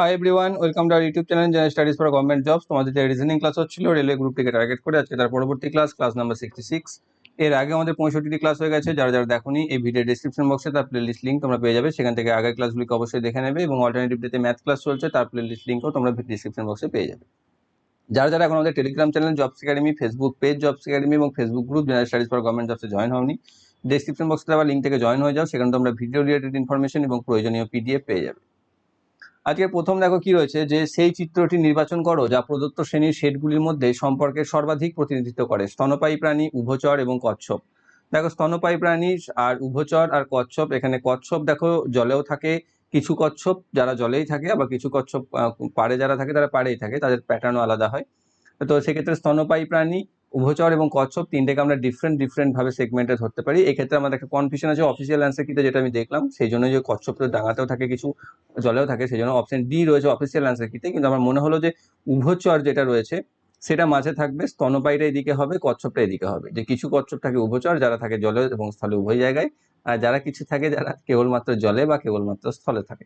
Hi everyone welcome to our YouTube channel general studies for government jobs তোমাদের যে reasoning class হচ্ছিল railway group থেকে target করে আজকে তার পরবর্তী class class number sixty six এর আগে আমাদের পঁয়ষট্টি ক্লাস হয়ে গেছে, যারা যারা দেখোনি এই ভিডিও ডিসক্রিপশন বক্সে তার প্লেলিস্ট লিঙ্ক তোমরা পেয়ে যাবে। সেখান থেকে আগের ক্লাসগুলিকে অবশ্যই দেখে নেবে এবং অল্টারনেটিভ ডেতে ম্যাথ ক্লাস চলছে, তার প্লেলিস্ট লিঙ্কও তোমরা ডিসক্রিপশন বক্সে পেয়ে যাবে। যারা যারা এখন আমাদের Telegram channel jobs academy Facebook page jobs academy এবং Facebook group general studies for government জবসে join হওনি ডিসক্রিপশন বক্সে আবার লিঙ্ক থেকে জয়েন হয়ে যাও। সেখানে তোমরা ভিডিও রিলেটেড ইনফরমেশন এবং প্রয়োজনীয় পিডিএফ পেয়ে যাবে। আজকে প্রথম দেখো কি রয়েছে, যে সেই চিত্রটি নির্বাচন করো যা প্রদত্ত শ্রেণির শেডগুলির মধ্যে সম্পর্কের সর্বাধিক প্রতিনিধিত্ব করে। স্তনপায়ী প্রাণী, উভচর এবং কচ্ছপ। দেখো স্তনপায়ী প্রাণী আর উভচর আর কচ্ছপ, এখানে কচ্ছপ দেখো জলেও থাকে, কিছু কচ্ছপ যারা জলেই থাকে, আবার কিছু কচ্ছপ পাড়ে যারা থাকে তারা পাড়েই থাকে, তাদের প্যাটার্নও আলাদা হয়। তো সেক্ষেত্রে স্তনপায়ী প্রাণী উভচর এবং কচ্ছপ তিনটেকে আমরা ডিফারেন্ট ডিফারেন্ট ভাবে সেগমেন্টে ধরতে পারি। এক্ষেত্রে আমাদের একটা কনফিউশন আছে অফিসিয়াল অ্যান্সার কিতে যেটা আমি দেখলাম সেই জন্য যে কচ্ছপ তো ডাঙাতেও থাকে কিছু, জলেও থাকে সেই জন্য অপশন ডি রয়েছে অফিসিয়াল অ্যান্সার কিতে কিন্তু আমার মনে হলো যে উভচর যেটা রয়েছে, সেটা মাঝে থাকবে স্তনপায়ীটা এদিকে হবে, কচ্ছপটা এদিকে হবে। যে কিছু কচ্ছপ থাকে উভচর, যারা থাকে জলে এবং স্থলে উভয় জায়গায়, আর যারা কিছু থাকে যারা কেবলমাত্র জলে বা কেবলমাত্র স্থলে থাকে।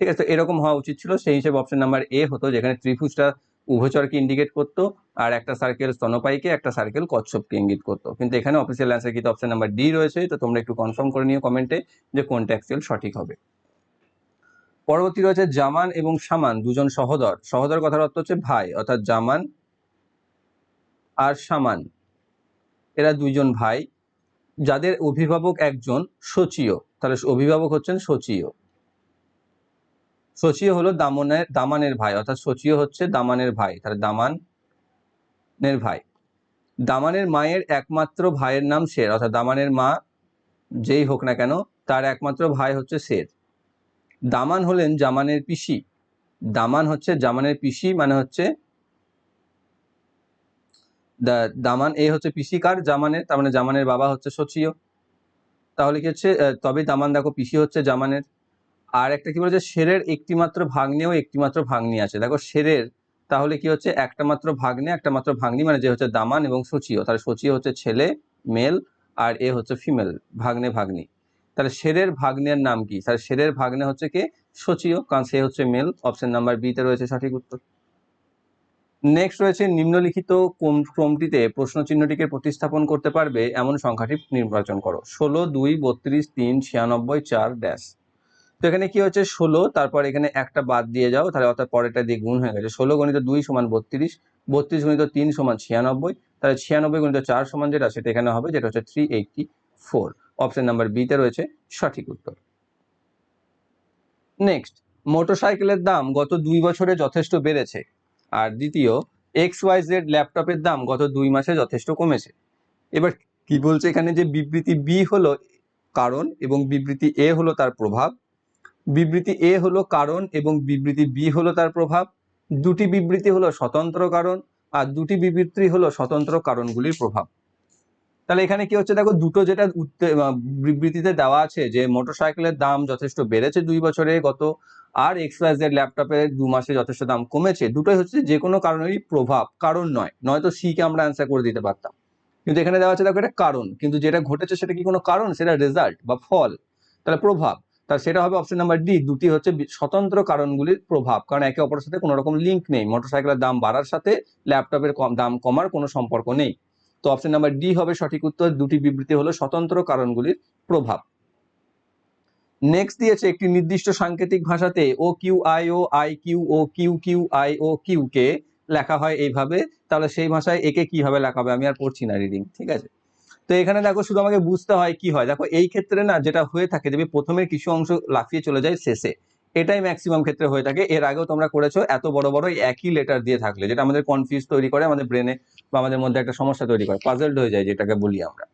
ঠিক আছে, তো এরকম হওয়া উচিত ছিল। সেই হিসেবে অপশন নাম্বার এ হতো, যেখানে ত্রিভুজটা উভচরকে ইন্ডিকেট করতো, আর একটা সার্কেল স্তনপায়ীকে একটা সার্কেল কচ্ছপকে ইঙ্গিত করতো। কিন্তু এখানে অফিসিয়াল অ্যান্সার কিন্তু অপশন নাম্বার ডি রয়েছে, তো তোমরা একটু কনফার্ম করে নিও কমেন্টে যে কোনটা অ্যাকচুয়াল সঠিক হবে। পরবর্তী রয়েছে জামান এবং সামান, দুজন সহদর। সহদর কথার অর্থ হচ্ছে ভাই, অর্থাৎ জামান আর সামান। এরা দুইজন ভাই। যাদের অভিভাবক একজন সচিও, তাহলে অভিভাবক হচ্ছেন সচিও। সচিও হলো দামনের, দামানের ভাই, অর্থাৎ সচিও হচ্ছে দামানের ভাই, তাহলে দামানের ভাই। দামানের মায়ের একমাত্র ভাইয়ের নাম শের, অর্থাৎ দামানের মা যেই হোক না কেন, তার একমাত্র ভাই হচ্ছে শের। দামান হলেন জামানের পিসি। দামান হচ্ছে জামানের পিসি মানে হচ্ছে দামান এ হচ্ছে পিসি কার? জামানের, তার মানে জামানের বাবা হচ্ছে সচিও তাহলে কি হচ্ছে তবে দামান দেখো, পিসি হচ্ছে জামানের। আর একটা কি বলেছে? শেরের একটি মাত্র ভাগ্নেও একটি মাত্র ভাগ্নি আছে। দেখো, শেরের তাহলে কি হচ্ছে? একটা মাত্র ভাগ্নে, একটা মাত্র ভাগ্নি মানে যে হচ্ছে দামান এবং সচিও তাহলে সচিও হচ্ছে ছেলে, মেল আর এ হচ্ছে ফিমেল, ভাগ্নে, ভাগ্নি। তাহলে শেরের ভাগ্নের নাম কি? তাহলে শেরের ভাগ্নে হচ্ছে কে? সচিও কারণ সে হচ্ছে মেল। অপশন নাম্বার বিতে রয়েছে সঠিক উত্তর। নেক্সট রয়েছে, নিম্নলিখিত ক্রমটিতে প্রশ্ন চিহ্নটিকে প্রতিস্থাপন করতে পারবে এমন সংখ্যাটি নির্বাচন করো। ষোলো, দুই, বত্রিশ, তিন, ছিয়ানব্বই, চার, ড্যাশ। তো এখানে কি হচ্ছে ষোলো, তারপর এখানে একটা বাদ দিয়ে যাও, তাহলে অর্থাৎ পরেরটা দিয়ে গুণ হয়ে গেছে। ষোলো গণিত দুই সমান বত্রিশ বত্রিশ গণিত তিন সমান ছিয়ানব্বই, তাহলে ছিয়ানব্বই গণিত চার সমান যেটা, সেটা এখানে হবে, যেটা হচ্ছে three eighty four option number বিতে রয়েছে সঠিক উত্তর। নেক্সট মোটরসাইকেলের দাম গত দুই বছরে যথেষ্ট বেড়েছে। আর দ্বিতীয় এক্স ওয়াই জেড ল্যাপটপের দাম গত দুই মাসে যথেষ্ট কমেছে। এবার কি বলছে এখানে যে বিবৃতি বি হলো কারণ এবং বিবৃতি এ হলো তার প্রভাব? বিবৃতি এ হলো কারণ এবং বিবৃতি বি হলো তার প্রভাব। দুটি বিবৃতি হলো স্বতন্ত্র কারণ আর দুটি বিবৃতি হলো স্বতন্ত্র কারণগুলির প্রভাব। তাহলে এখানে কি হচ্ছে? দেখো, দুটো যেটা বিবৃতিতে দেওয়া আছে যে মোটরসাইকেলের দাম যথেষ্ট বেড়েছে দুই বছরে গত আর এক্স ওয়াই জেড ল্যাপটপের দু মাসে যথেষ্ট দাম কমেছে। দুটোই হচ্ছে যে কোনো কারণেরই প্রভাব, কারণ নয়। নয়তো সি কে আমরা অ্যান্সার করে দিতে পারতাম। কিন্তু এখানে দেওয়া আছে, দেখো, এটা কারণ। কিন্তু যেটা ঘটেছে সেটা কি কোনো কারণ? সেটা রেজাল্ট বা ফল। তাহলে প্রভাব। তার সেটা হবে অপশন নাম্বার ডি দুটি হচ্ছে স্বতন্ত্র কারণগুলির প্রভাব। কারণ একে অপরের সাথে কোনো রকম লিঙ্ক নেই। মোটরসাইকেলের দাম বাড়ার সাথে ল্যাপটপের দাম কমার কোনো সম্পর্ক নেই। তো অপশন নাম্বার ডি হবে সঠিক উত্তর। দুটি বিবৃতি হলো স্বতন্ত্র কারণগুলির প্রভাব। নেক্সট দিয়েছে একটি নির্দিষ্ট সাংকেতিক ভাষাতে O Q I O I Q O Q Q I O Q কে লেখা হয় এইভাবে। তাহলে সেই ভাষায় একে কীভাবে লেখা হবে আমি আর পড়ছি না রিডিং ঠিক আছে? তো এখানে দেখো শুধু আমাকে বুঝতে হয় কি হয়। দেখো এই ক্ষেত্রে না যেটা হয়ে থাকে, দেখবে প্রথমে কিছু অংশ লাফিয়ে চলে যায় শেষে। এটাই ম্যাক্সিমাম ক্ষেত্রে হয়ে থাকে। এর আগেও তোমরা করেছ, এত বড় বড় একই লেটার দিয়ে থাকলে, যেটা আমাদের কনফিউজ তৈরি করে আমাদের ব্রেনে বা আমাদের মধ্যে একটা সমস্যা তৈরি করে পাজলড হয়ে যায় যেটাকে বলি আমরা।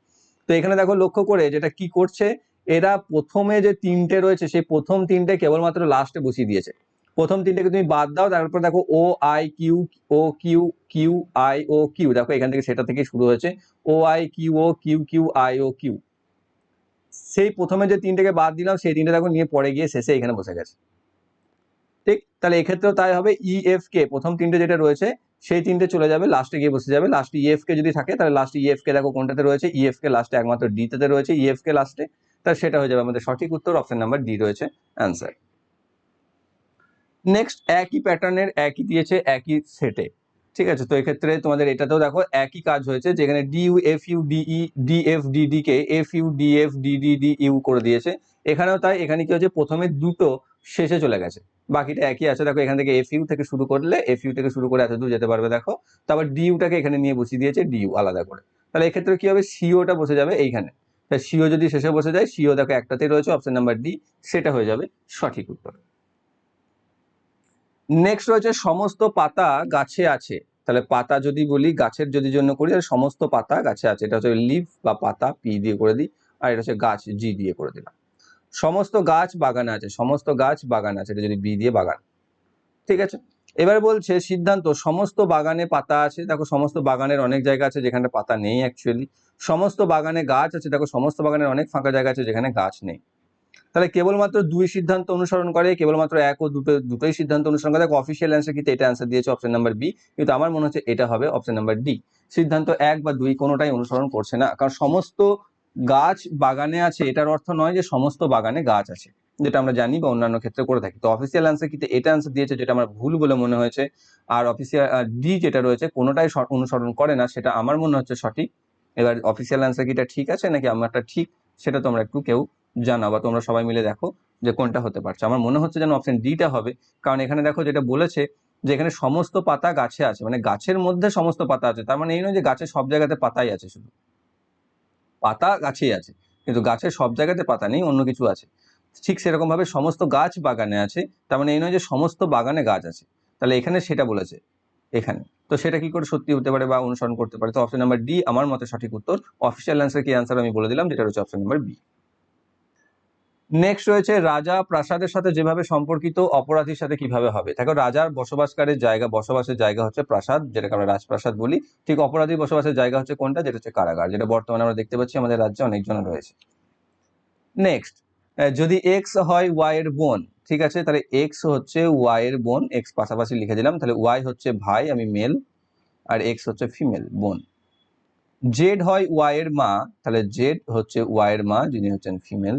তো এখানে দেখো লক্ষ্য করে যেটা কি করছে, এরা প্রথমে যে তিনটে রয়েছে, সেই প্রথম তিনটে কেবলমাত্র লাস্টে বসিয়ে দিয়েছে। প্রথম তিনটেকে তুমি বাদ দাও, তারপর দেখো O I Q O Q Q I O Q দেখো এখান থেকে সেটা থেকে শুরু হয়েছে। O I Q O Q Q I O Q সেই প্রথমে যে তিনটেকে বাদ দিলাম, সেই তিনটে দেখো নিয়ে পরে গিয়ে শেষে এখানে বসে গেছে। ঠিক? তাহলে এক্ষেত্রেও তাই হবে ই এফ কে প্রথম তিনটে যেটা রয়েছে, সেই তিনটে চলে যাবে লাস্টে গিয়ে বসে যাবে। লাস্টে ইএফ কে যদি থাকে, তাহলে লাস্টে ইএফ কে দেখো কোনটাতে রয়েছে? ইএফ কে লাস্টে একমাত্র ডি তে রয়েছে ইএফ কে লাস্টে তাহলে সেটা হয়ে যাবে আমাদের সঠিক উত্তর অপশন নাম্বার ডি রয়েছে। অ্যান্সার নেক্সট একই প্যাটার্নের একই দিয়েছে, একই সেটে ঠিক আছে? তো এক্ষেত্রে তোমাদের এটাতেও দেখো, একই কাজ হয়েছে, যেখানে D U F U D E D F D D কে F U D F D D D U করে দিয়েছে। এখানেও তাই, এখানে কি হচ্ছে প্রথমে দুটো শেষে চলে গেছে। বাকিটা একই আছে। দেখো, এখান থেকে এফ ইউ থেকে শুরু করলে এফ ইউ থেকে শুরু করে এত দূর যেতে পারবে, দেখো। তারপর ডি ইউটাকে এখানে নিয়ে বসিয়ে দিয়েছে ডি ইউ আলাদা করে। তাহলে এক্ষেত্রে কি হবে? সিওটা বসে যাবে এইখানে। সিও যদি শেষে বসে যায় সিও দেখো একটাতেই রয়েছে অপশন নাম্বার ডি সেটা হয়ে যাবে সঠিক উত্তর। নেক্সট রয়েছে সমস্ত পাতা গাছে আছে। তাহলে পাতা যদি বলি, গাছের যদি জন্য করি, তাহলে সমস্ত পাতা গাছে আছে। এটা হচ্ছে লিভ বা পাতা পি দিয়ে করে দিই, আর এটা হচ্ছে গাছ জি দিয়ে করে দিলাম। সমস্ত গাছ বাগানে আছে, সমস্ত গাছ বাগানে আছে, এটা যদি বি দিয়ে বাগান। ঠিক আছে? এবার বলছে সিদ্ধান্ত, সমস্ত বাগানে পাতা আছে, দেখো সমস্ত বাগানের অনেক জায়গা আছে যেখানে পাতা নেই অ্যাকচুয়ালি সমস্ত বাগানে গাছ আছে, দেখো সমস্ত বাগানের অনেক ফাঁকা জায়গা আছে যেখানে গাছ নেই। তাহলে কেবলমাত্র দুই সিদ্ধান্ত অনুসরণ করে, কেবলমাত্র এক ও দুটো, দুটোই সিদ্ধান্ত অনুসরণ করে। অফিসিয়াল অ্যান্সার কিন্তু এটা অ্যান্সার দিয়েছে অপশন নাম্বার বি কিন্তু আমার মনে হচ্ছে এটা হবে অপশন নাম্বার ডি সিদ্ধান্ত এক বা দুই কোনোটাই অনুসরণ করছে না। কারণ সমস্ত গাছ বাগানে আছে, এটার অর্থ নয় যে সমস্ত বাগানে গাছ আছে, যেটা আমরা জানি বা অন্যান্য ক্ষেত্রে করে থাকি। তো অফিসিয়াল অ্যান্সার কিন্তু এটা অ্যান্সার দিয়েছে যেটা আমার ভুল বলে মনে হয়েছে। আর অফিসিয়াল ডি যেটা রয়েছে কোনোটাই অনুসরণ করে না, সেটা আমার মনে হচ্ছে সঠিক। এবার অফিসিয়াল অ্যান্সার কি? এটা ঠিক আছে নাকি? আমারটা ঠিক, সেটা তোমরা একটু কেউ জানাও বা তোমরা সবাই মিলে দেখো যে কোনটা হতে পারছে। আমার মনে হচ্ছে যেন অপশন ডিটা হবে। কারণ এখানে দেখো যেটা বলেছে যে এখানে সমস্ত পাতা গাছে আছে। মানে গাছের মধ্যে সমস্ত পাতা আছে। তার মানে এই নয় যে গাছের সব জায়গাতে পাতাই আছে শুধু। পাতা গাছেই আছে। কিন্তু গাছের সব জায়গাতে পাতা নেই, অন্য কিছু আছে। ঠিক সেরকম ভাবে সমস্ত গাছ বাগানে আছে। তার মানে এই নয় যে সমস্ত বাগানে গাছ আছে। তাহলে এখানে সেটা বলেছে। এখানে। তো সেটা কি করে সত্যি হতে পারে বা অনুসরণ করতে পারে? তো অপশন নাম্বার ডি আমার মতে সঠিক উত্তর। অফিসিয়াল অ্যান্সার কি অ্যান্সার আমি বলে দিলাম, যেটা হচ্ছে অপশন নাম্বার বি নেক্সট রয়েছে রাজা প্রাসাদের সাথে যেভাবে সম্পর্কিত অপরাধীর সাথে কীভাবে হবে। দেখো, রাজার বসবাসকারের জায়গা, বসবাসের জায়গা হচ্ছে প্রাসাদ, যেটাকে আমরা রাজপ্রাসাদ বলি। ঠিক অপরাধী বসবাসের জায়গা হচ্ছে কোনটা? যেটা হচ্ছে কারাগার, যেটা বর্তমানে আমরা দেখতে পাচ্ছি আমাদের রাজ্যে অনেকজন রয়েছে। নেক্সট যদি এক্স হয় ওয়াই এর বোন, ঠিক আছে? তাহলে এক্স হচ্ছে ওয়াই এর বোন এক্স পাশাপাশি লিখে দিলাম। তাহলে ওয়াই হচ্ছে ভাই, আমি মেল আর এক্স হচ্ছে ফিমেল বোন। জেড হয় ওয়াই এর মা, তাহলে জেড হচ্ছে ওয়াই এর মা, যিনি হচ্ছেন ফিমেল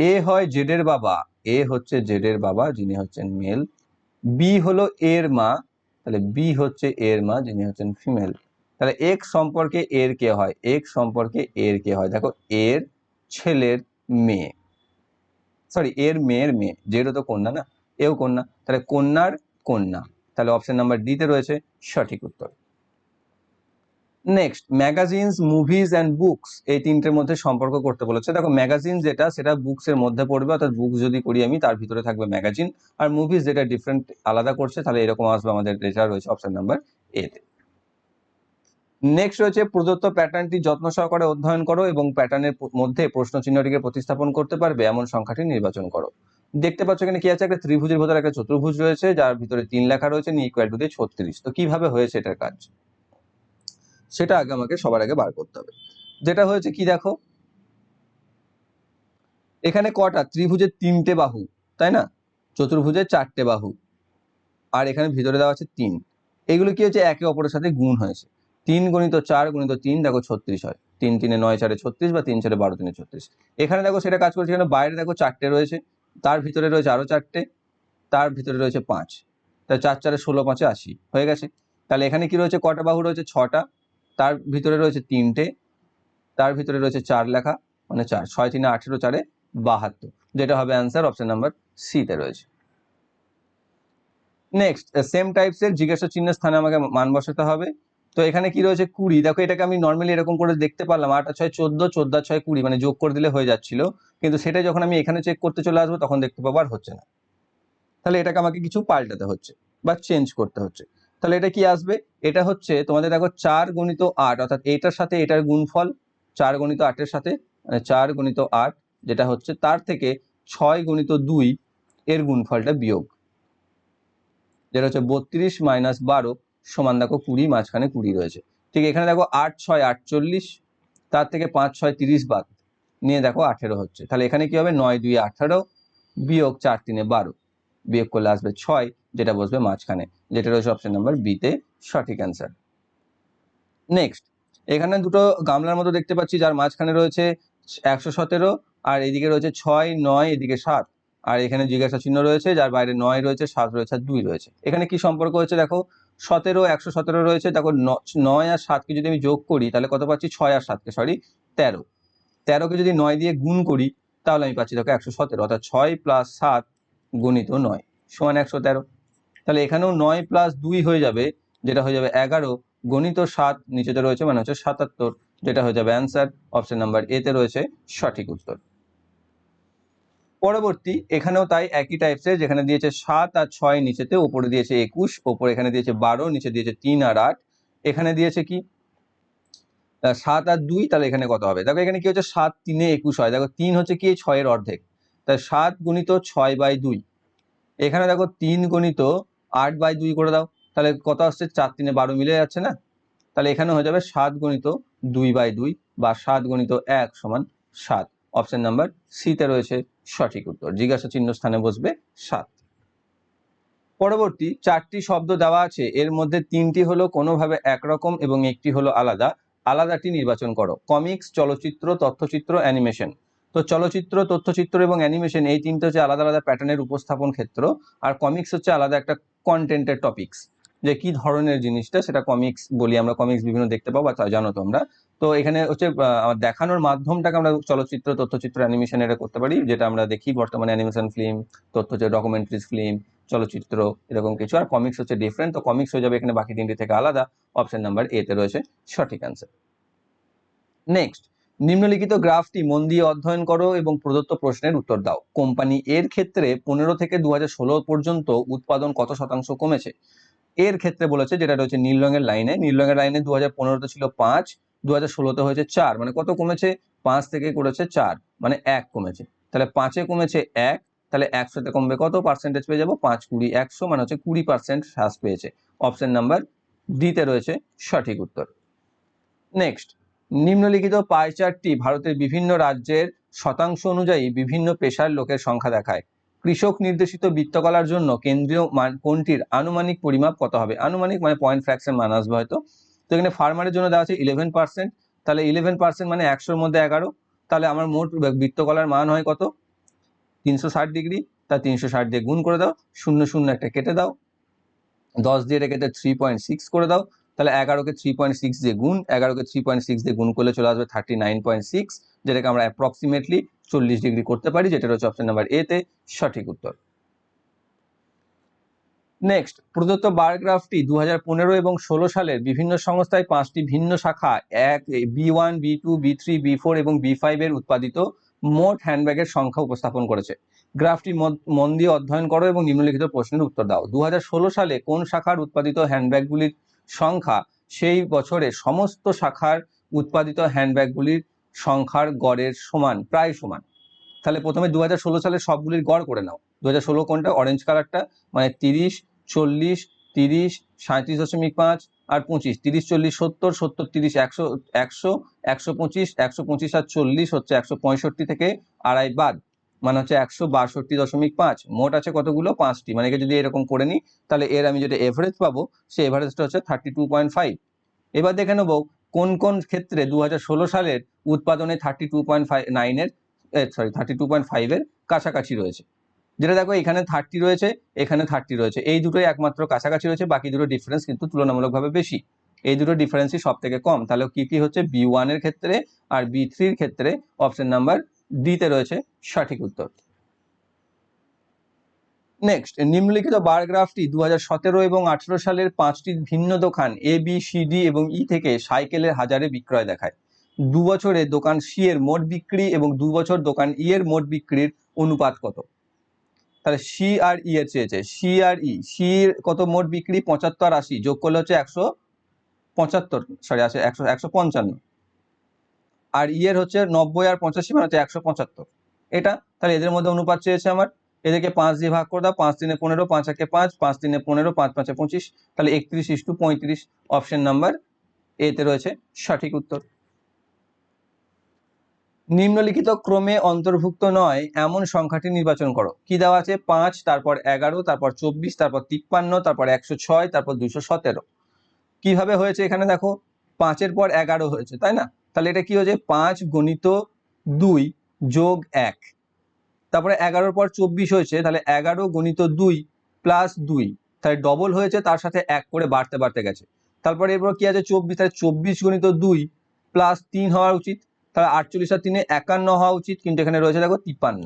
এ হয় জেডের বাবা এ হচ্ছে জেডের বাবা, যিনি হচ্ছেন মেল বি হলো এর মা, তাহলে বি হচ্ছে এর মা, যিনি হচ্ছেন ফিমেল তাহলে এক্স সম্পর্কে এর কে হয়? এক্স সম্পর্কে এর কে হয়? দেখো, এর ছেলের মেয়ে। সরি এর মেয়ের মেয়ে। জেডও তো কন্যা না? এও কন্যা। তাহলে কন্যার কন্যা। তাহলে অপশন নাম্বার ডিতে রয়েছে সঠিক উত্তর। Next magazines movies and books এই তিনটের মধ্যে সম্পর্ক করতে বলেছে। দেখো ম্যাগাজিন যেটা, সেটা বুকস এর মধ্যে পড়বে, অর্থাৎ বুকস যদি করি আমি, তার ভিতরে থাকবে ম্যাগাজিন আর মুভিজ যেটা ডিফারেন্ট আলাদা করছে, তাহলে এরকম আসবে আমাদের যেটা রয়েছে অপশন নাম্বার এতে নেক্সট রয়েছে, প্রদত্ত প্যাটার্নটি যত্ন সহকারে অধ্যয়ন করো এবং প্যাটার্নের মধ্যে প্রশ্ন চিহ্নটিকে প্রতিস্থাপন করতে পারবে, এমন সংখ্যাটি নির্বাচন করো। দেখতে পাচ্ছ এখানে কি আছে? একটা ত্রিভুজের ভিতরে একটা চতুর্ভুজ রয়েছে, যার ভিতরে তিন লেখা রয়েছে, নিয়ে ইকুয়াল টু দিয়ে ছত্রিশ। তো কীভাবে হয়েছে এটার কাজ? সেটা আগে আমাকে সবার আগে বার করতে হবে। যেটা হয়েছে কি দেখো? এখানে কটা? ত্রিভুজের তিনটে বাহু, তাই না? চতুর্ভুজের চারটে বাহু। আর এখানে ভিতরে দেওয়া আছে তিন। এগুলো কি হচ্ছে একে অপরের সাথে গুণ হয়েছে। তিন গণিত চার গণিত তিন, দেখো ছত্রিশ হয়। তিন তিনে নয় চারে ছত্রিশ বা তিন চারে বারো তিনে ছত্রিশ। এখানে দেখো সেটা কাজ করছে বাইরে দেখো চারটে রয়েছে। তার ভিতরে রয়েছে আরও চারটে। তার ভিতরে রয়েছে পাঁচ। তাই চার চারে ষোলো পাঁচে আশি। হয়ে গেছে। তাহলে এখানে কি রয়েছে? কটা বাহু রয়েছে? ছটা। তার ভিতরে রয়েছে তিনটে, তার ভিতরে রয়েছে চার লেখা মানে চার, ছয়, তিনে আঠেরো, চারে বাহাত্তর, যেটা হবে অ্যান্সার অপশন নাম্বার সিতে রয়েছে। নেক্সট সেম টাইপসের জিজ্ঞাসা চিহ্নের স্থানে আমাকে মান বসাতে হবে। তো এখানে কি রয়েছে কুড়ি? দেখো, এটাকে আমি নর্মালি এরকম করে দেখতে পারলাম, আট, ছয়, চোদ্দ চোদ্দ ছয়, কুড়ি মানে যোগ করে দিলে হয়ে যাচ্ছিল। কিন্তু সেটা যখন আমি এখানে চেক করতে চলে আসব, তখন দেখতে পাবো আর হচ্ছে না। তাহলে এটাকে আমাকে কিছু পাল্টাতে হচ্ছে বা চেঞ্জ করতে হচ্ছে। তাহলে এটা কি আসবে? এটা হচ্ছে তোমাদের দেখো চার গণিত আট, অর্থাৎ এটার সাথে এটার গুণফল চার গণিত আটের সাথে মানে চার গণিত আট, যেটা হচ্ছে তার থেকে ছয় গণিত দুই এর গুণফলটা বিয়োগ। যেটা হচ্ছে বত্রিশ মাইনাস বারো সমান দেখো কুড়ি, মাঝখানে কুড়ি রয়েছে। ঠিক এখানে দেখো আট ছয় আটচল্লিশ, তার থেকে পাঁচ ছয় তিরিশ বাদ। নিয়ে দেখো আঠেরো হচ্ছে। তাহলে এখানে কি হবে? নয় দুই আঠারো, বিয়োগ চার তিনে বারো। বিয়োগ করলে আসবে ছয়, যেটা বসবে মাঝখানে। যেটা রয়েছে অপশন নাম্বার বিতে সঠিক অ্যান্সার নেক্সট এখানে দুটো গামলার মতো দেখতে পাচ্ছি, যার মাঝখানে রয়েছে একশো সতেরো আর এদিকে রয়েছে ছয়, নয়, এদিকে সাত। আর এখানে জিজ্ঞাসা চিহ্ন রয়েছে, যার বাইরে নয় রয়েছে, সাত রয়েছে আর দুই রয়েছে। এখানে কি সম্পর্ক হচ্ছে দেখো? সতেরো, একশো সতেরো রয়েছে, দেখো নয় আর সাতকে যদি আমি যোগ করি, তাহলে কত পাচ্ছি? ছয় আর সাতকে সরি তেরো। তেরোকে যদি নয় দিয়ে গুণ করি, তাহলে আমি পাচ্ছি দেখো একশো সতেরো, অর্থাৎ ছয় প্লাস সাত গুণিত নয়, সমান একশো তেরো। তাহলে এখানেও নয় প্লাস দুই হয়ে যাবে, যেটা হয়ে যাবে এগারো। গণিত সাত, নিচেতে রয়েছে মানে হচ্ছে সাতাত্তর, যেটা হয়ে যাবে অ্যান্সার অপশন নাম্বার এতে রয়েছে সঠিক উত্তর। পরবর্তী, এখানেও তাই একই টাইপসের যেখানে দিয়েছে সাত আর ছয় নিচেতে, ওপরে দিয়েছে একুশ, ওপরে এখানে দিয়েছে বারো, নিচে দিয়েছে তিন আর আট। এখানে দিয়েছে কি? সাত আর দুই, তাহলে এখানে কত হবে? দেখো এখানে কি হচ্ছে? সাত তিনে একুশ হয়। দেখো তিন হচ্ছে কি? ছয়ের অর্ধেক। তাই সাত গুণিত ছয় বাই দুই। এখানে দেখো তিন গণিত আট বাই দুই করে দাও। তাহলে কত আসছে? চার তিনে বারো মিলে যাচ্ছে না? তাহলে এখানে হয়ে যাবে সাত গণিত দুই বাই দুই বা সাত গণিত এক সমান সাত। অপশন নাম্বার সিতে রয়েছে সঠিক উত্তর। জিজ্ঞাসা চিহ্ন স্থানে বসবে সাত। পরবর্তী চারটি শব্দ দেওয়া আছে। এর মধ্যে তিনটি হলো কোনোভাবে একরকম এবং একটি হলো আলাদা। আলাদাটি নির্বাচন করো। কমিক্স, চলচ্চিত্র, তথ্যচিত্র, অ্যানিমেশন। তো চলচ্চিত্র, তথ্যচিত্র এবং অ্যানিমেশন এই তিনটে হচ্ছে আলাদা আলাদা প্যাটার্নের উপস্থাপন ক্ষেত্র। আর কমিক্স হচ্ছে আলাদা একটা কন্টেন্টের টপিক্স যে কি ধরনের জিনিসটা, সেটা কমিক্স বলি আমরা কমিক্স বিভিন্ন দেখতে পাবো বা জানো তোমরা। তো এখানে হচ্ছে দেখানোর মাধ্যমটাকে আমরা চলচ্চিত্র, তথ্যচিত্র অ্যানিমেশন এটা করতে পারি, যেটা আমরা দেখি বর্তমানে অ্যানিমেশন ফিল্ম তথ্য হচ্ছে ডকুমেন্টারিজ ফিল্ম চলচ্চিত্র, এরকম কিছু। আর কমিক্স হচ্ছে ডিফারেন্ট তো কমিক্স হয়ে যাবে এখানে বাকি তিনটি থেকে আলাদা। অপশন নাম্বার এতে রয়েছে সঠিক অ্যান্সার নেক্সট নিম্নলিখিত গ্রাফটি মন দিয়ে অধ্যয়ন করো এবং প্রদত্ত প্রশ্নের উত্তর দাও। কোম্পানি এর ক্ষেত্রে পনেরো থেকে দু হাজার ষোলো পর্যন্ত উৎপাদন কত শতাংশ কমেছে? এর ক্ষেত্রে বলেছে যেটা রয়েছে নীল রঙের লাইনে। নীল রঙের লাইনে দু হাজার পনেরোতে ছিল পাঁচ দু হাজার ষোলোতে হয়েছে চার। মানে কত কমেছে? পাঁচ থেকে করেছে চার। মানে এক কমেছে। তাহলে পাঁচে কমেছে এক, তাহলে একশোতে কমবে কত? পার্সেন্টেজ পেয়ে যাব পাঁচ কুড়ি একশো মানে হচ্ছে কুড়ি পার্সেন্ট হ্রাস পেয়েছে। অপশন নাম্বার ডিতে রয়েছে সঠিক উত্তর। নেক্সট নিম্নলিখিত পাই চার্টটি ভারতের বিভিন্ন রাজ্যের শতাংশ অনুযায়ী বিভিন্ন পেশার লোকের সংখ্যা দেখায়। কৃষক নির্দেশিত বৃত্তকলার জন্য কেন্দ্রীয় মান কোনটির আনুমানিক পরিমাপ কত হবে? আনুমানিক মানে পয়েন্ট ফ্র্যাকশন মান আসবে হয়তো। তো এখানে ফার্মারের জন্য দেওয়া আছে ইলেভেন পার্সেন্ট তাহলে ইলেভেন পার্সেন্ট মানে একশোর মধ্যে এগারো। তাহলে আমার মোট বৃত্তকলার মান হয় কত? তিনশো ষাট ডিগ্রি। তা তিনশো ষাট দিয়ে গুণ করে দাও। শূন্য শূন্য একটা কেটে দাও। দশ দিয়ে রেখে থ্রি পয়েন্ট সিক্স করে দাও। তাহলে এগারোকে থ্রি পয়েন্ট সিক্স দিয়ে গুণ, এগারোকে থ্রি পয়েন্ট সিক্স দিয়ে গুণ করলে চলে আসবে থার্টি নাইন পয়েন্ট সিক্স যেটাকে আমরা অ্যাপ্রক্সিমেটলি চল্লিশ ডিগ্রি করতে পারি, যেটা হচ্ছে অপশন নাম্বার এতে সঠিক উত্তর। নেক্সট প্রদত্ত বার গ্রাফটি দু পনেরো এবং ষোলো সালের বিভিন্ন সংস্থায় পাঁচটি ভিন্ন শাখা, এক B one B two B three B four এবং বি ফাইভ এর উৎপাদিত মোট হ্যান্ডব্যাগের সংখ্যা উপস্থাপন করেছে। গ্রাফটি মন দিয়ে অধ্যয়ন করো এবং নিম্নলিখিত প্রশ্নের উত্তর দাও। দু হাজার ষোলো সালে কোন শাখার উৎপাদিত হ্যান্ডব্যাগগুলির সংখ্যা, সেই বছরে সমস্ত শাখার উৎপাদিত হ্যান্ডব্যাগগুলির সংখ্যার গড়ের সমান, প্রায় সমান। তাহলে প্রথমে দু হাজার ষোলো সালে সবগুলির গড় করে নাও। দু কোনটা? অরেঞ্জ কালারটা মানে তিরিশ, চল্লিশ, তিরিশ সাঁত্রিশ দশমিক পাঁচ আর পঁচিশ। তিরিশ, চল্লিশ, সত্তর সত্তর, তিরিশ, একশো একশো একশো পঁচিশ একশো পঁচিশ আর চল্লিশ হচ্ছে একশো পঁয়ষট্টি থেকে আড়াই বাদ। মানে হচ্ছে একশো বাষট্টি দশমিক পাঁচ, মোট আছে কতগুলো? পাঁচটি। মানে যদি এরকম করে নিই, তাহলে এর আমি যেটা এভারেজ পাবো, সেই এভারেজটা হচ্ছে থার্টি টু পয়েন্ট ফাইভ এবার দেখে নেব, কোন কোন ক্ষেত্রে দু হাজার ষোলো সালের উৎপাদনে থার্টি টু পয়েন্ট ফাইভ নাইনের সরি থার্টি টু পয়েন্ট ফাইভের কাছাকাছি রয়েছে। যেটা দেখো, এখানে থার্টি রয়েছে, এখানে থার্টি রয়েছে। এই দুটোই একমাত্র কাছাকাছি রয়েছে, বাকি দুটো ডিফারেন্স কিন্তু তুলনামূলকভাবে বেশি। এই দুটো ডিফারেন্সই সব থেকে কম। তাহলে কি কি হচ্ছে? বি ওয়ানের ক্ষেত্রে আর বি থ্রির ক্ষেত্রে অপশন নাম্বার ডিতে রয়েছে সঠিক উত্তর। নেক্সট নিম্নলিখিত বার গ্রাফটি দু সতেরো এবং আঠেরো সালের পাঁচটি ভিন্ন দোকান এ বি সি ডি এবং ই থেকে সাইকেলের হাজারে বিক্রয় দেখায়। দু বছরে দোকান সি এর মোট বিক্রি এবং দু বছর দোকান ই এর মোট বিক্রির অনুপাত কত? তাহলে সি আর ই এর চেয়েছে সি আর ই সি এর কত মোট বিক্রি? পঁচাত্তর আশি, যোগ করলে হচ্ছে একশো পঁচাত্তর সরি আছে একশো একশো পঞ্চান্ন। আর ইয়ের হচ্ছে নব্বই আর পঁচাশি মানে হচ্ছে একশো পঁচাত্তর। এটা? তাহলে এদের মধ্যে অনুপাত চেয়েছে আমার। এদেরকে পাঁচ দিয়ে ভাগ করে দাও, পাঁচ তিনে পনেরো, পাঁচ একে পাঁচ পাঁচ তিনে পনেরো, পাঁচ পাঁচে পঁচিশ। তাহলে একত্রিশ ইস্টু পঁয়ত্রিশ। অপশন নাম্বার এতে রয়েছে সঠিক উত্তর। নিম্নলিখিত ক্রমে অন্তর্ভুক্ত নয়, এমন সংখ্যাটি নির্বাচন করো। কি দেওয়া আছে? পাঁচ, তারপর এগারো, তারপর চব্বিশ, তারপর তিপ্পান্ন, তারপর একশো ছয়, তারপর দুশো সতেরো। কীভাবে হয়েছে এখানে দেখো? পাঁচের পর এগারো হয়েছে, তাই না? তাহলে এটা কি হয়েছে পাঁচ গণিত দুই যোগ এক। তারপরে এগারোর পর চব্বিশ হয়েছে, তাহলে এগারো গণিত দুই প্লাস দুই, তাহলে ডবল হয়েছে, তার সাথে এক করে বাড়তে বাড়তে গেছে। তারপরে এরপর কি আছে চব্বিশ? তাহলে চব্বিশ গণিত দুই প্লাস তিন হওয়া উচিত, তাহলে আটচল্লিশ আর তিনে একান্ন হওয়া উচিত, কিন্তু এখানে রয়েছে দেখো তিপ্পান্ন।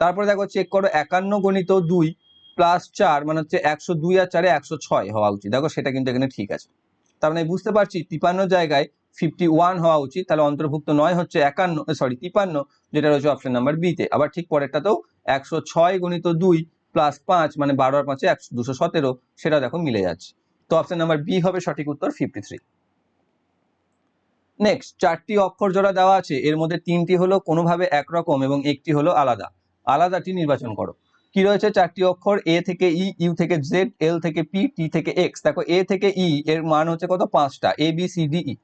তারপরে দেখো চেক করো, একান্ন গণিত দুই প্লাস চার মানে হচ্ছে একশো দুই আর চারে একশো ছয় হওয়া উচিত। দেখো সেটা কিন্তু এখানে ঠিক আছে। তার মানে বুঝতে পারছি তিপান্ন জায়গায় ফিফটি ওয়ান হওয়া উচিত, তাহলে অন্তর্ভুক্ত নয় হচ্ছে একান্ন সরি তিপান্ন, যেটা রয়েছে অপশন নাম্বার বিতে আবার ঠিক পরেরটাতেও একশো ছয় গণিত দুই প্লাস পাঁচ মানে বারো আর পাঁচে একশো, দুশো সতেরো, সেটা দেখো মিলে যাচ্ছে। তো অপশন নাম্বার বি হবে সঠিক উত্তর ফিফটি থ্রি নেক্সট চারটি অক্ষর জোড়া দেওয়া আছে, এর মধ্যে তিনটি হলো কোনোভাবে একরকম এবং একটি হলো আলাদা। আলাদাটি নির্বাচন করো। কি রয়েছে চারটি অক্ষর? এ থেকে ই ইউ থেকে জেড এল থেকে পি টি থেকে এক্স দেখো এ থেকে ই এর মান হচ্ছে কত? পাঁচটা। A B C D E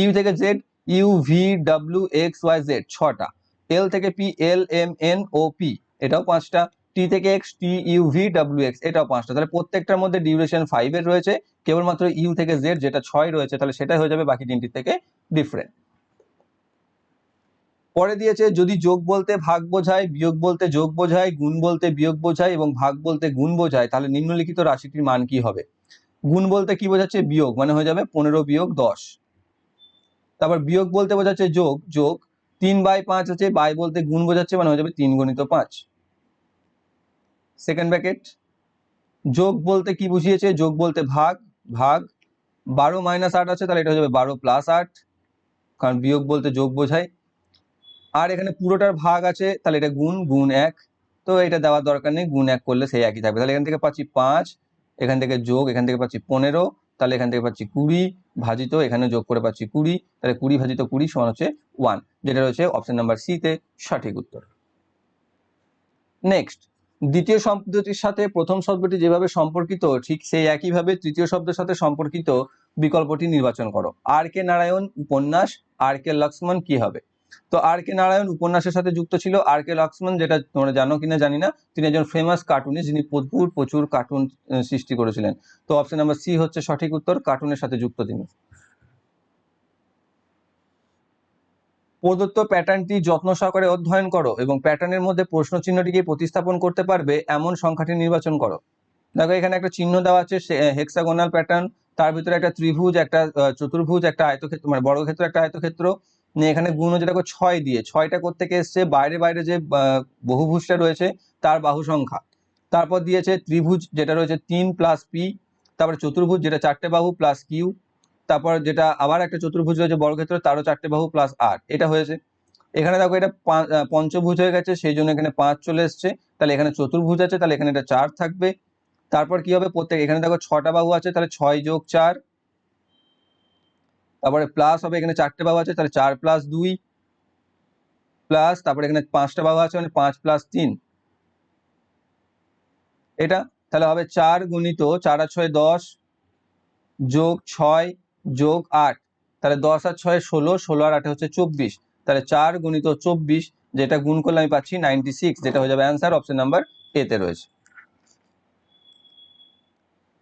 U থেকে Z U V W X Y Z ছটা। এল থেকে P L M N O P এটাও পাঁচটা। টি থেকে X T U V W X এটাও পাঁচটা। তাহলে প্রত্যেকটার মধ্যে ডিউরেশন ফাইভের রয়েছে। কেবলমাত্র ইউ থেকে জেড যেটা ছয় রয়েছে, তাহলে সেটাই হয়ে যাবে বাকি তিনটির থেকে ডিফারেন্ট পরে দিয়েছে, যদি যোগ বলতে ভাগ বোঝায়, বিয়োগ বলতে যোগ বোঝায়, গুণ বলতে বিয়োগ বোঝায় এবং ভাগ বলতে গুণ বোঝায়, তাহলে নিম্নলিখিত রাশিটির মান কি হবে? গুণ বলতে কি বোঝাচ্ছে? বিয়োগ মানে হয়ে যাবে পনেরো বিয়োগ দশ। তারপর বিয়োগ বলতে বোঝাচ্ছে যোগ যোগ তিন বাই পাঁচ আছে বাই বলতে গুণ বোঝাচ্ছে মানে হয়ে যাবে তিন গণিত পাঁচ। সেকেন্ড ব্র্যাকেট যোগ বলতে কি বুঝিয়েছে? যোগ বলতে ভাগ ভাগ বারো মাইনাস আট আছে, তাহলে এটা হয়ে যাবে বারো প্লাস আট, কারণ বিয়োগ বলতে যোগ বোঝায়। আর এখানে পুরোটার ভাগ আছে, তাহলে এটা গুণ গুণ এক। তো এটা দেওয়ার দরকার নেই, গুণ এক করলে সেই একই থাকবে। তাহলে এখান থেকে পাচ্ছি পাঁচ, এখান থেকে যোগ, এখান থেকে পাচ্ছি পনেরো তাহলে এখান থেকে পাচ্ছি কুড়ি ভাজিত এখানে যোগ করে পাচ্ছি কুড়ি, তাহলে কুড়ি ভাজিত কুড়ি সমান হচ্ছে ওয়ান যেটা রয়েছে অপশন নাম্বার সিতে সঠিক উত্তর। নেক্সট দ্বিতীয় শব্দটির সাথে প্রথম শব্দটি যেভাবে সম্পর্কিত, ঠিক সেই একইভাবে তৃতীয় শব্দের সাথে সম্পর্কিত বিকল্পটি নির্বাচন করো। আর কে নারায়ণ উপন্যাস আর কে লক্ষ্মণ কি হবে? তো আর কে নারায়ণ উপন্যাসের সাথে যুক্ত ছিল, আর কে লক্ষ্মণ, যেটা তোমরা জানো কিনা জানি না, তিনি একজন ফেমাস কার্টুনিস্ট যিনি প্রচুর প্রচুর কার্টুন সৃষ্টি করেছিলেন। তো অপশন নাম্বার সি হচ্ছে সঠিক উত্তর কার্টুনের সাথে যুক্ত তিনি। প্রদত্ত প্যাটার্নটি যত্ন সহকারে অধ্যয়ন করো এবং প্যাটার্নের মধ্যে প্রশ্ন চিহ্নটিকে প্রতিস্থাপন করতে পারবে, এমন সংখ্যাটি নির্বাচন করো। দেখো, এখানে একটা চিহ্ন দেওয়া আছে হেক্সাগোনাল প্যাটার্ন তার ভিতরে একটা ত্রিভুজ, একটা চতুর্ভুজ, একটা আয়তক্ষেত্র মানে বর্গক্ষেত্র, একটা আয়তক্ষেত্র নিয়ে এখানে গুণ যেটা দেখো ছয় দিয়ে, ছয়টা করতে এসছে? বাইরে বাইরে যে বহুভুজটা রয়েছে, তার বাহু সংখ্যা তারপর দিয়েছে ত্রিভুজ, যেটা রয়েছে তিন প্লাস পি তারপরে চতুর্ভুজ, যেটা চারটে বাহু প্লাস কিউ তারপর যেটা আবার একটা চতুর্ভুজ রয়েছে বর্গক্ষেত্র তারও চারটে বাহু প্লাস আর এটা হয়েছে। এখানে দেখো এটা পঞ্চভুজ হয়ে গেছে, সেই জন্য এখানে পাঁচ চলে এসছে। তাহলে এখানে চতুর্ভুজ আছে, তাহলে এখানে এটা চার থাকবে। তারপর কি হবে? প্রত্যেক, এখানে দেখো ছটা বাহু আছে, তাহলে ছয় যোগ চার তারপরে প্লাস হবে এখানে চারটে বাহু আছে, তাহলে চার প্লাস দুই প্লাস তারপরে এখানে পাঁচটা বাহু আছে মানে পাঁচ প্লাস তিন। এটা তাহলে হবে চার গুণিত, চার আর ছয় দশ যোগ ছয় যোগ আট। তাহলে দশ আর ছয় ষোলো ষোলো আর আটে হচ্ছে চব্বিশ। তাহলে চার গুণিত চব্বিশ, যেটা গুণ করলে আমি পাচ্ছি নাইনটি সিক্স যেটা হয়ে যাবে অ্যান্সার অপশন নাম্বার এতে রয়েছে।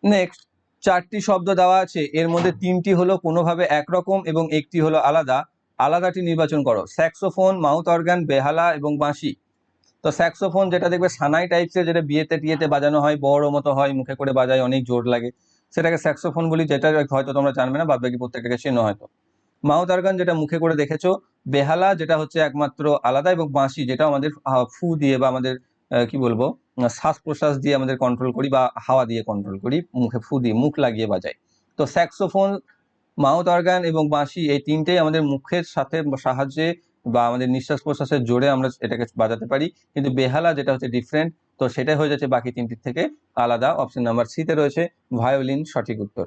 নেক্সট চারটি শব্দ দেওয়া আছে। এর মধ্যে তিনটি হলো কোনোভাবে একরকম এবং একটি হলো আলাদা। আলাদাটি নির্বাচন করো। স্যাক্সোফোন, মাউথ অর্গান, বেহালা এবং বাঁশি। তো স্যাক্সোফোন যেটা দেখবে সানাই টাইপসের যেটা বিয়েতে টিয়েতে বাজানো হয়, বড় মতো হয়, মুখে করে বাজায়, অনেক জোর লাগে। সেটাকে স্যাক্সোফোন বলি, যেটা হয়তো তোমরা জানবে না বাদ বাকি প্রত্যেকটাকে চেনো হয়তো। মাউথ অর্গান যেটা মুখে করে দেখেছ, বেহালা যেটা হচ্ছে একমাত্র আলাদা এবং বাঁশি, যেটা আমাদের ফু দিয়ে বা আমাদের কি বলব? শ্বাস প্রশ্বাস দিয়ে আমাদের কন্ট্রোল করি বা হাওয়া দিয়ে কন্ট্রোল করি, মুখে ফু দিয়ে মুখ লাগিয়ে বাজাই। তো স্যাক্সোফোন মাউথ অর্গান এবং বাঁশি এই তিনটেই আমাদের মুখের সাথে সাহায্যে বা আমাদের নিঃশ্বাস প্রশ্বাসের জোরে আমরা এটাকে বাজাতে পারি। কিন্তু বেহালা যেটা হচ্ছে ডিফারেন্ট তো সেটাই হয়ে যাচ্ছে বাকি তিনটির থেকে আলাদা। অপশন নাম্বার সিতে রয়েছে ভায়োলিন সঠিক উত্তর।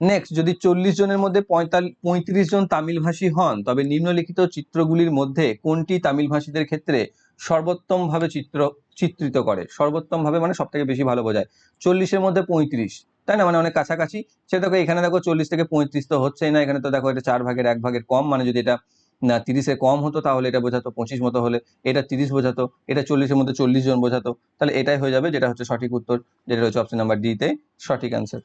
নেক্সট যদি চল্লিশ জনের মধ্যে পঁয়ত্রিশ জন তামিলভাষী হন, তবে নিম্নলিখিত চিত্রগুলির মধ্যে কোনটি তামিলভাষীদের ক্ষেত্রে সর্বোত্তম ভাবে চিত্র, চিত্রিত করে। সর্বোত্তম ভাবে মানে সব থেকে বেশি ভালো বোঝায়। চল্লিশের মধ্যে পঁয়ত্রিশ। তাই না? মানে অনেক কাছাকাছি। সে দেখো এখানে দেখো চল্লিশ থেকে পঁয়ত্রিশ তো হচ্ছেই না। এখানে তো দেখো এটা চার ভাগের এক ভাগের কম। মানে যদি এটা, না, তিরিশে কম হতো তাহলে এটা বোঝাতো পঁচিশ মতো হলে। এটা তিরিশ বোঝাতো। এটা চল্লিশের মধ্যে চল্লিশ জন বোঝাতো। তাহলে এটাই হয়ে যাবে যেটা হচ্ছে সঠিক উত্তর। যেটা হচ্ছে অপশন নাম্বার ডিতে সঠিক অ্যান্সার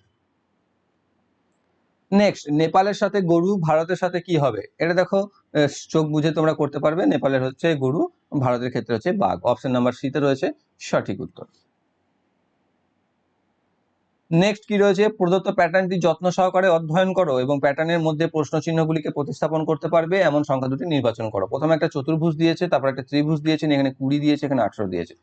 নেক্সট নেপালের সাথে গরু ভারতের সাথে কি হবে? এটা দেখো চোখ বুঝে তোমরা করতে পারবে। নেপালের হচ্ছে গরু ভারতের ক্ষেত্রে হচ্ছে বাঘ। অপশন নাম্বার সিতে রয়েছে সঠিক উত্তর। নেক্সট কি রয়েছে? প্রদত্ত প্যাটার্নটি যত্ন সহকারে অধ্যয়ন করো এবং প্যাটার্নের মধ্যে প্রশ্ন চিহ্নগুলিকে প্রতিস্থাপন করতে পারবে। এমন সংখ্যা দুটি নির্বাচন করো। প্রথমে একটা চতুর্ভুজ দিয়েছে, তারপর একটা ত্রিভুজ দিয়েছেন এখানে কুড়ি দিয়েছে, এখানে আঠারো দিয়েছে।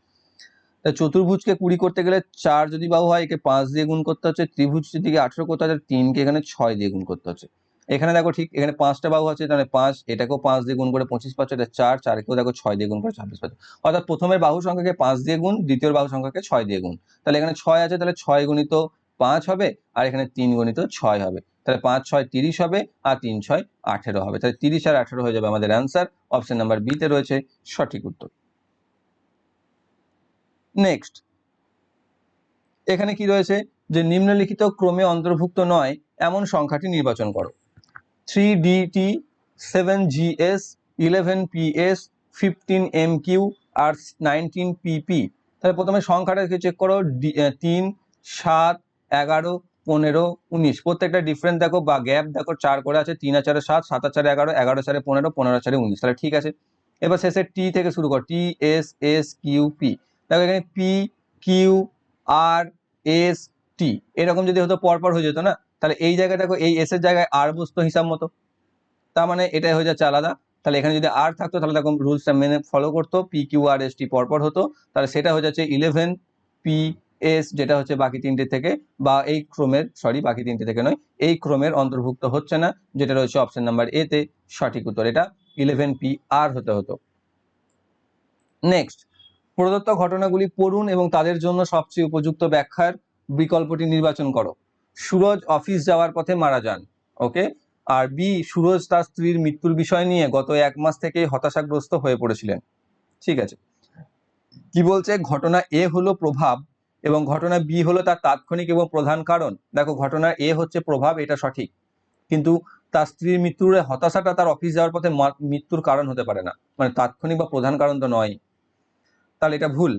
তা চতুর্ভুজকে কুড়ি করতে গেলে চার যদি বাহু হয়, একে পাঁচ দিয়ে গুণ করতে হচ্ছে। ত্রিভুজ যদি আঠারো করতে হচ্ছে তিনকে এখানে ছয় দিয়ে গুণ করতে হচ্ছে। এখানে দেখো ঠিক, এখানে পাঁচটা বাহু আছে, তাহলে পাঁচ, এটাকেও পাঁচ দিয়ে গুণ করে পঁচিশ পাচ্ছে, এটা চার, চারকেও দেখো ছয় দিয়ে গুণ করে ছাব্বিশ পাচ্ছে। অর্থাৎ প্রথমের বাহু সংখ্যাকে পাঁচ দিয়ে গুণ, দ্বিতীয় বাহু সংখ্যাকে ছয় দিয়ে গুণ। তাহলে এখানে ছয় আছে, তাহলে ছয় গুণিত পাঁচ হবে, আর এখানে তিন গণিত ছয় হবে। তাহলে পাঁচ, ছয়, তিরিশ হবে, আর তিন, ছয়, আঠেরো হবে। তাহলে তিরিশ আর আঠেরো হয়ে যাবে আমাদের অ্যান্সার অপশন নাম্বার বিতে রয়েছে সঠিক উত্তর। নেক্সট এখানে কি রয়েছে? যে নিম্নলিখিত ক্রমে অন্তর্ভুক্ত নয়, এমন সংখ্যাটি নির্বাচন করো। Three D T seven G S eleven P S fifteen M Q R nineteen P P তাহলে প্রথমে সংখ্যাটাকে চেক করো তিন, সাত, এগারো, পনেরো, উনিশ। প্রত্যেকটা ডিফারেন্স দেখো বা গ্যাপ দেখো, চার করে আছে, তিন চারে সাত সাত চারে এগারো এগারো চারে পনেরো পনেরো চারে উনিশ। তাহলে ঠিক আছে। এবার শেষে টি থেকে শুরু কর T S S Q P দেখো এখানে P Q R S T এরকম যদি হতো পরপর হয়ে যেত না? তাহলে এই জায়গায় দেখো, এই এস এর জায়গায় আর বসতো হিসাব মতো। তার মানে এটাই হয়ে যাচ্ছে আলাদা। তাহলে এখানে যদি আর থাকতো, তাহলে দেখো রুলসটা মেনে ফলো করতো P Q R S T পরপর হতো। তাহলে সেটা হয়ে যাচ্ছে ইলেভেন পি এস যেটা হচ্ছে বাকি তিনটে থেকে, বা এই ক্রমের সরি বাকি তিনটে থেকে নয়, এই ক্রমের অন্তর্ভুক্ত হচ্ছে না, যেটা রয়েছে অপশন নাম্বার এ তে সঠিক উত্তর। এটা ইলেভেন পি আর হতে হতো। নেক্সট প্রদত্ত ঘটনাগুলি পড়ুন এবং তাদের জন্য সবচেয়ে উপযুক্ত ব্যাখ্যার বিকল্পটি নির্বাচন করো। সুরজ অফিস যাওয়ার পথে মারা যান ওকে আর বি সুরজ তার স্ত্রীর মৃত্যুর বিষয় নিয়ে গত এক মাস থেকে হতাশাগ্রস্ত হয়ে পড়েছিলেন, ঠিক আছে? কি বলছে? ঘটনা এ হলো প্রভাব এবং ঘটনা বি হলো তার তাৎক্ষণিক এবং প্রধান কারণ। দেখো, ঘটনা এ হচ্ছে প্রভাব, এটা সঠিক। কিন্তু তার স্ত্রীর মৃত্যুর হতাশাটা তার অফিস যাওয়ার পথে মৃত্যুর কারণ হতে পারে না। মানে তাৎক্ষণিক বা প্রধান কারণ তো নয় তাহলে এটা ভুল।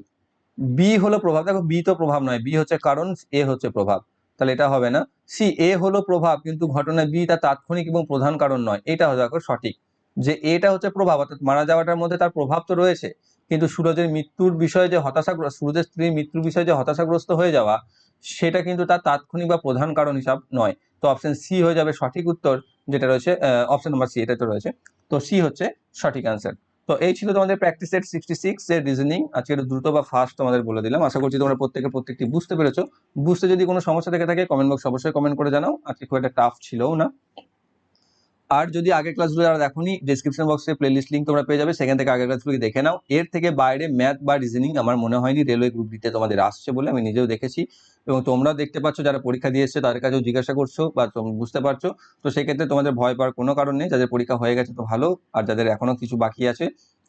বি হলো প্রভাব। দেখো বি তো প্রভাব নয়। বি হচ্ছে কারণ এ হচ্ছে প্রভাব। তাহলে এটা হবে না। সি এ হলো প্রভাব, কিন্তু ঘটনা বি তার তাৎক্ষণিক এবং প্রধান কারণ নয়। এটা দেখো সঠিক। যে এটা হচ্ছে প্রভাব, অর্থাৎ মারা যাওয়াটার মধ্যে তার প্রভাব তো রয়েছে, কিন্তু সুরজের মৃত্যুর বিষয়ে যে হতাশাগ্রস্ত, সুরজের স্ত্রীর মৃত্যুর বিষয়ে যে হতাশাগ্রস্ত হয়ে যাওয়া, সেটা কিন্তু তার তাৎক্ষণিক বা প্রধান কারণ হিসাব নয়। তো অপশন সি হয়ে যাবে সঠিক উত্তর, যেটা রয়েছে অপশন নাম্বার সি এটা তো রয়েছে। তো সি হচ্ছে সঠিক অ্যান্সার তো এই ছিল তোমাদের প্র্যাকটিস সেট সিক্সটি সিক্স এর রিজনিং আজকে দ্রুত বা ফাস্ট তোমাদের বলে দিলাম। আশা করছি তোমরা প্রত্যেকে প্রত্যেকটি বুঝতে পেরেছ। বুঝতে যদি কোনো সমস্যা থেকে থাকে কমেন্ট বক্স অবশ্যই কমেন্ট করে জানাও। আজকে খুব একটা টাফ ছিলও না। আর যদি আগের ক্লাসগুলো যারা দেখোনি ডিসক্রিপশন বক্সে প্লেলিস্ট লিঙ্ক তোমরা পেয়ে যাবে, সেখান থেকে আগের ক্লাসগুলোকে দেখে নাও। এর থেকে বাইরে ম্যাথ বা রিজনিং আমার মনে হয়নি রেলওয়ে গ্রুপ ডিতে তোমাদের আসছে বলে আমি নিজেও দেখেছি। এবং তোমরাও দেখতে পাচ্ছ, যারা পরীক্ষা দিয়ে এসছে, তাদের কাছেও জিজ্ঞাসা করছ বা তোমরা বুঝতে পারছ। তো সেক্ষেত্রে তোমাদের ভয় পাওয়ার কোনো কারণ নেই, যাদের পরীক্ষা হয়ে গেছে তো ভালো, আর যাদের এখনও কিছু বাকি আছে,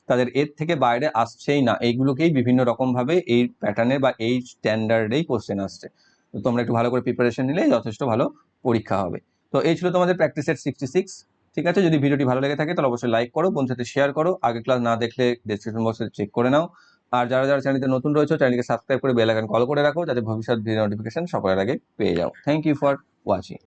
তাদের এর থেকে বাইরে আসছেই না। এইগুলোকেই বিভিন্ন রকম ভাবে এই প্যাটার্নের বা এই স্ট্যান্ডার্ডেই কোশ্চেন আসছে। তো তোমরা একটু ভালো করে প্রিপারেশন নিলে যথেষ্ট ভালো পরীক্ষা হবে। তো এই ছিল তোমাদের প্র্যাকটিসের সিক্সটি সিক্স ঠিক আছে, যদি ভিডিওটি ভালো লেগে থাকে, তাহলে অবশ্যই লাইক করো বন্ধুর সাথে শেয়ার করো। আগে ক্লাস না দেখলে ডিসক্রিপশন বক্সে চেক করে নাও। আর যারা যারা চ্যানেলতে নতুন রয়েছে চ্যানেলকে সাবস্ক্রাইব করে বেল আইকন কল করে রাখো, যাতে ভবিষ্যৎ ভিডিও নোটিফিকেশন সবার আগে পেয়ে যাও। Thank you for watching